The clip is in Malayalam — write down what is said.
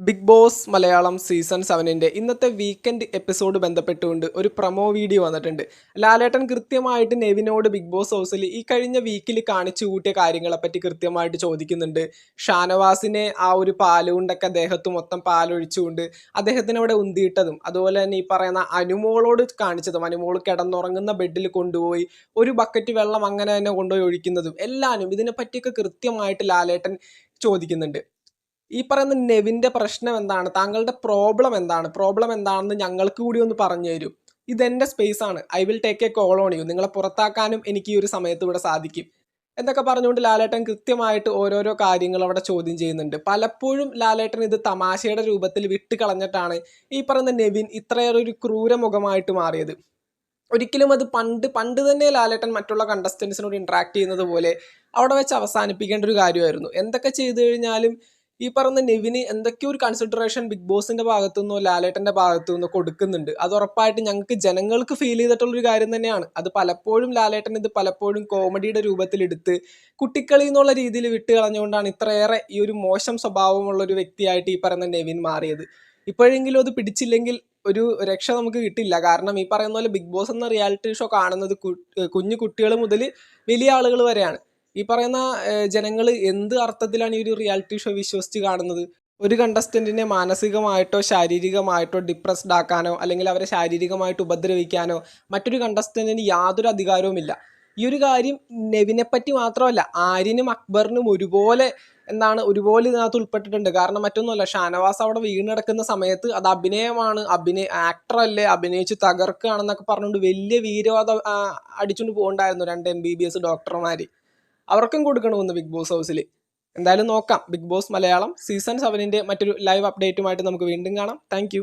ബിഗ് ബോസ് മലയാളം സീസൺ സെവനിന്റെ ഇന്നത്തെ വീക്കെൻഡ് എപ്പിസോഡ് ബന്ധപ്പെട്ടുകൊണ്ട് ഒരു പ്രൊമോ വീഡിയോ വന്നിട്ടുണ്ട്. ലാലേട്ടൻ കൃത്യമായിട്ട് നെവിനോട് ബിഗ് ബോസ് ഹൗസിൽ ഈ കഴിഞ്ഞ വീക്കിൽ കാണിച്ചു കൂട്ടിയ കാര്യങ്ങളെപ്പറ്റി കൃത്യമായിട്ട് ചോദിക്കുന്നുണ്ട്. ഷാനവാസിനെ ആ ഒരു പാലുകൊണ്ടൊക്കെ അദ്ദേഹത്ത് മൊത്തം പാലൊഴിച്ചുകൊണ്ട് അദ്ദേഹത്തിന് അവിടെ ഉന്തിയിട്ടതും അതുപോലെ തന്നെ ഈ പറയുന്ന അനുമോളോട് കാണിച്ചതും അനുമോൾ കിടന്നുറങ്ങുന്ന ബെഡിൽ കൊണ്ടുപോയി ഒരു ബക്കറ്റ് വെള്ളം അങ്ങനെ തന്നെ കൊണ്ടുപോയി ഒഴിക്കുന്നതും എല്ലാവരും ഇതിനെപ്പറ്റിയൊക്കെ കൃത്യമായിട്ട് ലാലേട്ടൻ ചോദിക്കുന്നുണ്ട്. ഈ പറയുന്ന നെവിന്റെ പ്രശ്നം എന്താണ്? താങ്കളുടെ പ്രോബ്ലം എന്താണ്? പ്രോബ്ലം എന്താണെന്ന് ഞങ്ങൾക്ക് കൂടി ഒന്ന് പറഞ്ഞു തരൂ. ഇതെന്റെ സ്പേസ് ആണ്. I will take a call on you നിങ്ങളെ പുറത്താക്കാനും എനിക്ക് ഈ ഒരു സമയത്ത് ഇവിടെ സാധിക്കും. എന്നൊക്കെ പറഞ്ഞുകൊണ്ട് ലാലേട്ടൻ കൃത്യമായിട്ട് ഓരോരോ കാര്യങ്ങൾ അവിടെ ചോദ്യം ചെയ്യുന്നുണ്ട്. പലപ്പോഴും ലാലേട്ടൻ ഇത് തമാശയുടെ രൂപത്തിൽ വിട്ട് കളഞ്ഞിട്ടാണ് ഈ പറയുന്ന നെവിൻ ഇത്രയേറെ ഒരു ക്രൂരമുഖമായിട്ട് മാറിയത്. ഒരിക്കലും അത് പണ്ട് പണ്ട് തന്നെ ലാലേട്ടൻ മറ്റുള്ള കണ്ടസ്റ്റൻസിനോട് ഇൻട്രാക്ട് ചെയ്യുന്നത് പോലെ അവിടെ വെച്ച് അവസാനിപ്പിക്കേണ്ട ഒരു കാര്യമായിരുന്നു. എന്തൊക്കെ ചെയ്തു കഴിഞ്ഞാലും ഈ പറഞ്ഞ നെവിന് എന്തൊക്കെയോ ഒരു കൺസിഡറേഷൻ ബിഗ് ബോസിന്റെ ഭാഗത്തു നിന്നോ ലാലേട്ടന്റെ ഭാഗത്തു നിന്നോ കൊടുക്കുന്നുണ്ട്. അത് ഉറപ്പായിട്ട് ഞങ്ങൾക്ക് ജനങ്ങൾക്ക് ഫീൽ ചെയ്തിട്ടുള്ള ഒരു കാര്യം തന്നെയാണ്. അത് പലപ്പോഴും ലാലേട്ടൻ ഇത് പലപ്പോഴും കോമഡിയുടെ രൂപത്തിലെടുത്ത് കുട്ടിക്കളി എന്നുള്ള രീതിയിൽ വിട്ട് കളഞ്ഞുകൊണ്ടാണ് ഇത്രയേറെ ഈ ഒരു മോശം സ്വഭാവമുള്ള ഒരു വ്യക്തിയായിട്ട് ഈ പറയുന്ന നെവിൻ മാറിയത്. ഇപ്പോഴെങ്കിലും അത് പിടിച്ചില്ലെങ്കിൽ ഒരു രക്ഷ നമുക്ക് കിട്ടില്ല. കാരണം ഈ പറയുന്ന പോലെ ബിഗ് ബോസ് എന്ന റിയാലിറ്റി ഷോ കാണുന്നത് കുഞ്ഞു കുട്ടികൾ മുതൽ വലിയ ആളുകൾ വരെയാണ്. ഈ പറയുന്ന ജനങ്ങൾ എന്ത് അർത്ഥത്തിലാണ് ഈ ഒരു റിയാലിറ്റി ഷോ വിശ്വസിച്ച് കാണുന്നത്? ഒരു കണ്ടസ്റ്റന്റിനെ മാനസികമായിട്ടോ ശാരീരികമായിട്ടോ ഡിപ്രസ്ഡ് ആക്കാനോ അല്ലെങ്കിൽ അവരെ ശാരീരികമായിട്ട് ഉപദ്രവിക്കാനോ മറ്റൊരു കണ്ടസ്റ്റന്റിന് യാതൊരു അധികാരവുമില്ല ഈ ഒരു കാര്യം നെവിനെ പറ്റി മാത്രമല്ല ആര്യനും അക്ബറിനും ഒരുപോലെ എന്താണ് ഒരുപോലെ ഇതിനകത്ത് ഉൾപ്പെട്ടിട്ടുണ്ട്. കാരണം മറ്റൊന്നുമല്ല ഷാനവാസ് അവിടെ വീണടക്കുന്ന സമയത്ത് അത് അഭിനയമാണ്. അഭിനയ ആക്ടർ അല്ലേ അഭിനയിച്ച് തകർക്കുകയാണെന്നൊക്കെ പറഞ്ഞുകൊണ്ട് വലിയ വീരവാദം അടിച്ചുകൊണ്ട് പോകണ്ടായിരുന്നു രണ്ട് എം ബി ബി എസ് ഡോക്ടർമാർ അവർക്കും കൊടുക്കണമെന്ന് ബിഗ് ബോസ് ഹൗസിൽ എന്തായാലും നോക്കാം. ബിഗ് ബോസ് മലയാളം സീസൺ സെവനിന്റെ മറ്റൊരു ലൈവ് അപ്ഡേറ്റുമായിട്ട് നമുക്ക് വീണ്ടും കാണാം. താങ്ക്